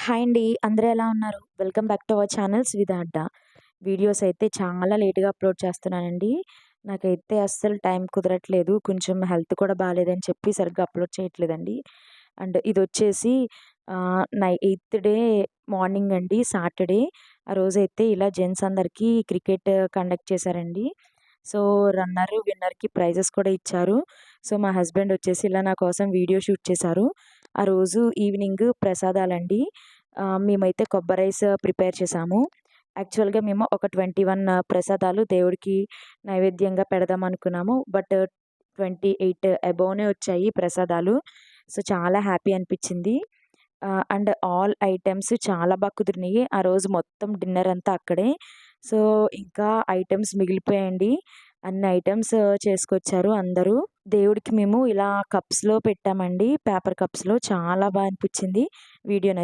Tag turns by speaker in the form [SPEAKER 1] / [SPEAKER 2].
[SPEAKER 1] Hi అండి. అందరూ ఎలా ఉన్నారు? Welcome back to our channels with Adda. Videos అయితే చాలా లేట్‌గా అప్‌లోడ్ చేస్తున్నానండి. నాకైతే అస్సలు టైం కుదరట్లేదు. కొంచెం హెల్త్ కూడా బాగాలేదని చెప్పి సరిగ్గా అప్‌లోడ్ చేయట్లేదండి. అండ్ ఇది వచ్చేసి నై ఎయిత్ డే మార్నింగ్ అండి సాటర్‌డే. ఆ రోజైతే ఇలా జెంట్స్ అందరికీ క్రికెట్ కండక్ట్ చేశారండి. సో, రన్నరు, విన్నర్‌కి ప్రైజెస్ కూడా ఇచ్చారు. సో, మా హస్బెండ్ వచ్చేసి ఇలా నా కోసం వీడియో షూట్ చేశారు. ఆ రోజు ఈవినింగ్ ప్రసాదాలండి. మేమైతే కొబ్బరి రైస్ ప్రిపేర్ చేశాము. యాక్చువల్‌గా మేము ఒక 21 ప్రసాదాలు దేవుడికి నైవేద్యంగా పెడదాం అనుకున్నాము. బట్ 28 అబోవ్‌నే వచ్చాయి ప్రసాదాలు. సో, చాలా హ్యాపీ అనిపించింది అండ్ ఆల్ ఐటమ్స్ చాలా బాగా కుదిరినాయి ఆ రోజు మొత్తం డిన్నర్ అంతా అక్కడే. సో, ఇంకా ఐటమ్స్ మిగిలిపోయాయండి. అన్ని ఐటమ్స్ చేసుకొచ్చారు అందరూ. దేవుడికి మేము ఇలా కప్స్‌లో పెట్టామండి. పేపర్ కప్స్‌లో చాలా బాగా అనిపించింది వీడియో నచ్చి